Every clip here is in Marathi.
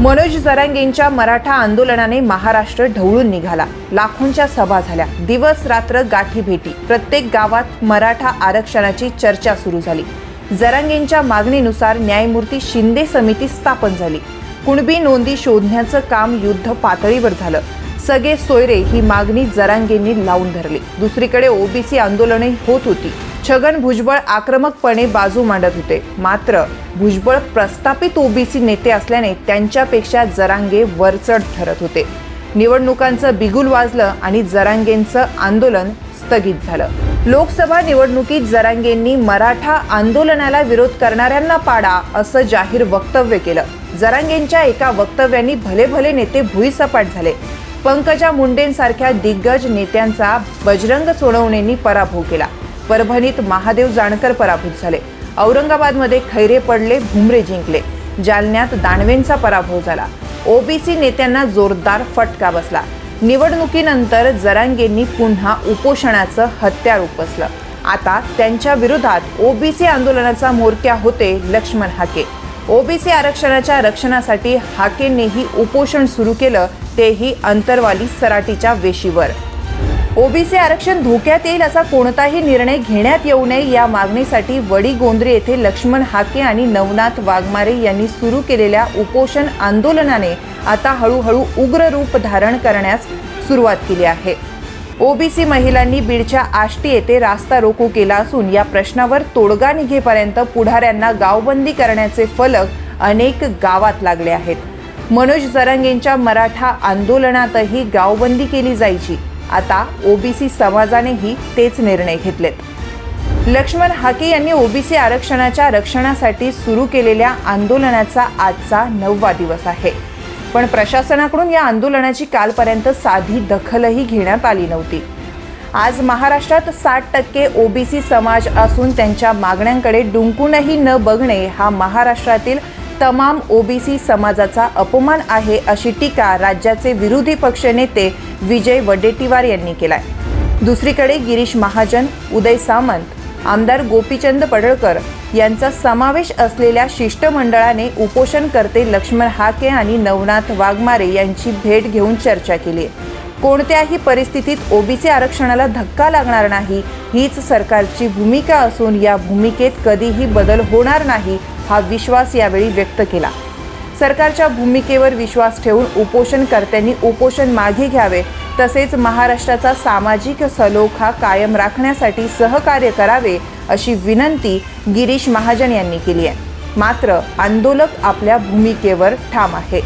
मनोज जरांगेंच्या मराठा आंदोलनाने महाराष्ट्र ढवळून निघाला. लाखोंच्या सभा झाल्या. दिवस रात्र गाठी भेटी. प्रत्येक गावात मराठा आरक्षणाची चर्चा सुरू झाली. जरांगेंच्या मागणीनुसार न्यायमूर्ती शिंदे समिती स्थापन झाली. कुणबी नोंदी शोधण्याचं काम युद्ध पातळीवर झालं. सगळे सोयरे ही मागणी जरांगेंनी लावून धरली. दुसरीकडे ओबीसी आंदोलने होत होती. छगन भुजबळ आक्रमकपणे बाजू मांडत होते. मात्र भुजबळ प्रस्थापित ओबीसी नेते असल्याने त्यांच्यापेक्षा जरांगे वरचढ ठरत होते. निवडणुकांचं बिगुल वाजलं आणि जरांगेंचं आंदोलन स्थगित झालं. लोकसभा निवडणुकीत जरांगेंनी मराठा आंदोलनाला विरोध करणाऱ्यांना पाडा असं जाहीर वक्तव्य केलं. जरांगेंच्या एका वक्तव्याने भले भले नेते भुईसपाट झाले. पंकजा मुंडेंसारख्या दिग्गज नेत्यांचा बजरंग सोनवणेंनी पराभव केला. परभणीत महादेव जाणकर पराभूत झाले. औरंगाबादमध्ये खैरे पडले भुमरे जिंकले. जालन्यात दानवेंचा पराभव झाला. ओबीसी नेत्यांना जोरदार फटका बसला. निवडणुकीनंतर जरांगेंनी पुन्हा उपोषणाचं हत्यार उपसलं. आता त्यांच्या विरोधात ओबीसी आंदोलनाचा म्होरक्या होते लक्ष्मण हाके. ओबीसी आरक्षणाच्या रक्षणासाठी हाकेंनीही उपोषण सुरू केलं तेही अंतरवाली सराटीच्या वेशीवर. ओबीसी आरक्षण धोक्यात येईल असा कोणताही निर्णय घेण्यात येऊ नये या मागणीसाठी वडी गोंद्रे येथे लक्ष्मण हाके आणि नवनाथ वाघमारे यांनी सुरू केलेल्या उपोषण आंदोलनाने आता हळूहळू उग्र रूप धारण करण्यास सुरुवात केली आहे. ओबीसी महिलांनी बीडच्या आष्टी येथे रास्ता रोको केला असून या प्रश्नावर तोडगा निघेपर्यंत पुढाऱ्यांना गावबंदी करण्याचे फलक अनेक गावात लागले आहेत. मनोज जरांगेंच्या मराठा आंदोलनातही गावबंदी केली जायची. आता ओबीसी समाजानेही तेच निर्णय घेतलेत. लक्ष्मण हाके यांनी ओबीसी आरक्षणाच्या रक्षणासाठी सुरू केलेल्या आंदोलनाचा आजचा नववा दिवस आहे. पण प्रशासनाकडून या आंदोलनाची कालपर्यंत साधी दखलही घेण्यात आली नव्हती. आज महाराष्ट्रात साठ टक्के ओबीसी समाज असून त्यांच्या मागण्यांकडे डुंकूनही न बघणे हा महाराष्ट्रातील तमाम ओबीसी समाजाचा अपमान आहे अशी टीका राज्याचे विरोधी पक्षनेते विजय वडेट्टीवार यांनी केलाय. दुसरीकडे गिरीश महाजन उदय सामंत आमदार गोपीचंद पडळकर यांचा समावेश असलेल्या शिष्टमंडळाने उपोषणकर्ते लक्ष्मण हाके आणि नवनाथ वाघमारे यांची भेट घेऊन चर्चा केली कोणत्याही परिस्थितीत ओबीसी आरक्षणाला धक्का लागणार नाही हीच सरकारची भूमिका असून या भूमिकेत कधीही बदल होणार नाही हा विश्वास यावेळी व्यक्त केला. सरकारच्या भूमिकेवर विश्वास ठेवून उपोषणकर्त्यांनी उपोषण मागे घ्यावे तसेच महाराष्ट्राचा सामाजिक सलोखा कायम राखण्यासाठी सहकार्य करावे अशी विनंती गिरीश महाजन यांनी केली आहे. मात्र आंदोलक आपल्या भूमिकेवर ठाम आहे.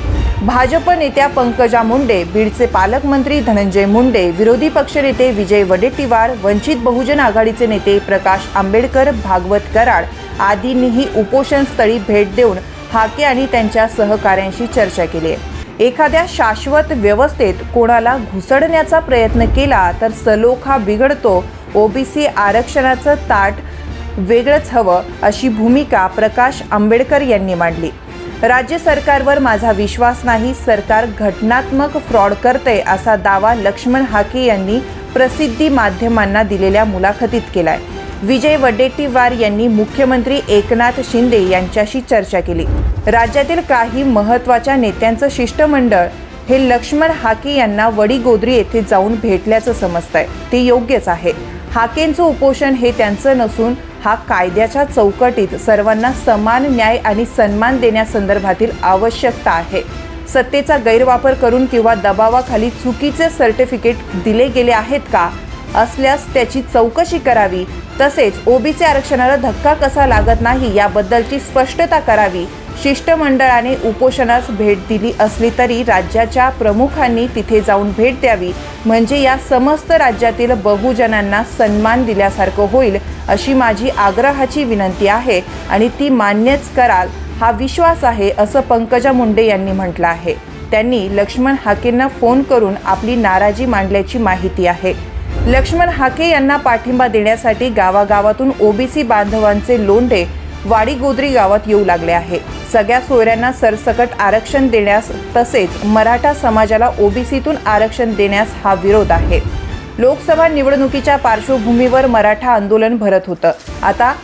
भाजप नेत्या पंकजा मुंडे बीडचे पालकमंत्री धनंजय मुंडे विरोधी पक्षनेते विजय वडेट्टीवार वंचित बहुजन आघाडीचे नेते प्रकाश आंबेडकर भागवत कराड आदींनीही उपोषणस्थळी भेट देऊन हाके आणि त्यांच्या सहकाऱ्यांशी चर्चा केली. आहे एखाद्या शाश्वत व्यवस्थेत कोणाला घुसडण्याचा प्रयत्न केला तर सलोखा बिघडतो ओबीसी आरक्षणाचं ताट वेगळंच हवं अशी भूमिका प्रकाश आंबेडकर यांनी मांडली. राज्य सरकारवर माझा विश्वास नाही सरकार घटनात्मक फ्रॉड करते असा दावा लक्ष्मण हाके यांनी प्रसिद्धी माध्यमांना दिलेल्या मुलाखतीत केलाय. विजय वडेट्टीवार यांनी मुख्यमंत्री एकनाथ शिंदे यांच्याशी चर्चा केली. राज्यातील काही महत्त्वाच्या नेत्यांचं शिष्टमंडळ हे लक्ष्मण हाके यांना वडीगोद्री येथे जाऊन भेटल्याचं समजतंय. ते योग्यच आहे. हाकेंचं उपोषण हे त्यांचं नसून हा कायद्याच्या चौकटीत सर्वांना समान न्याय आणि सन्मान देण्यासंदर्भातील आवश्यकता आहे. सत्तेचा गैरवापर करून किंवा दबावाखाली चुकीचे सर्टिफिकेट दिले गेले आहेत का? असल्यास त्याची चौकशी करावी. तसेच ओबीसी आरक्षणाला धक्का कसा लागत नाही याबद्दलची स्पष्टता करावी. शिष्टमंडळाने उपोषणास भेट दिली असली तरी राज्याच्या प्रमुखांनी तिथे जाऊन भेट द्यावी म्हणजे या समस्त राज्यातील बहुजनांना सन्मान दिल्यासारखं होईल अशी माझी आग्रहाची विनंती आहे आणि ती मान्यच कराल हा विश्वास आहे असं पंकजा मुंडे यांनी म्हटलं आहे. त्यांनी लक्ष्मण हाकेंना फोन करून आपली नाराजी मांडल्याची माहिती आहे. लक्ष्मण हाके यांना पाठिंबा देण्यासाठी गावागावातून ओबीसी बांधवांचे लोंढे वाडीगोद्री गावात येऊ लागले आहे. सगळ्या सोयऱ्यांना सरसकट आरक्षण देण्यास तसेच मराठा समाजाला ओबीसीतून आरक्षण देण्यास हा विरोध आहे. लोकसभा निवडणुकीच्या पार्श्वभूमीवर मराठा आंदोलन भरत होतं. आता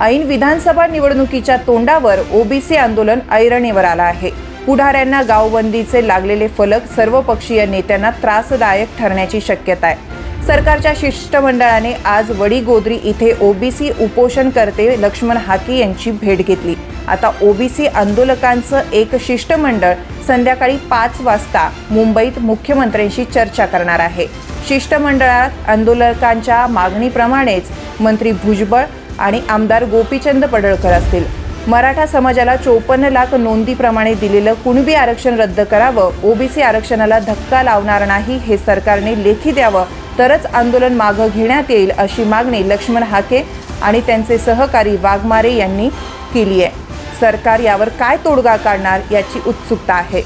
ऐन विधानसभा निवडणुकीच्या तोंडावर ओबीसी आंदोलन ऐरणीवर आलं आहे. पुढाऱ्यांना गावबंदीचे लागलेले फलक सर्वपक्षीय नेत्यांना त्रासदायक ठरण्याची शक्यता आहे. सरकारच्या शिष्टमंडळाने आज वडीगोद्री इथे ओबीसी उपोषणकर्ते लक्ष्मण हाके यांची भेट घेतली. आता ओबीसी आंदोलकांचं एक शिष्टमंडळ संध्याकाळी पाच वाजता मुंबईत मुख्यमंत्र्यांशी चर्चा करणार आहे. शिष्टमंडळात आंदोलकांच्या मागणीप्रमाणेच मंत्री भुजबळ आणि आमदार गोपीचंद पडळकर असतील. मराठा समाजाला चोपन्न लाख नोंदीप्रमाणे दिलेलं कुणबी आरक्षण रद्द करावं ओबीसी आरक्षणाला धक्का लावणार नाही हे सरकारने लेखी द्यावं तरच आंदोलन मागं घेण्यात येईल अशी मागणी लक्ष्मण हाके आणि त्यांचे सहकारी वाघमारे यांनी केली आहे. सरकार यावर काय तोडगा काढणार याची उत्सुकता आहे.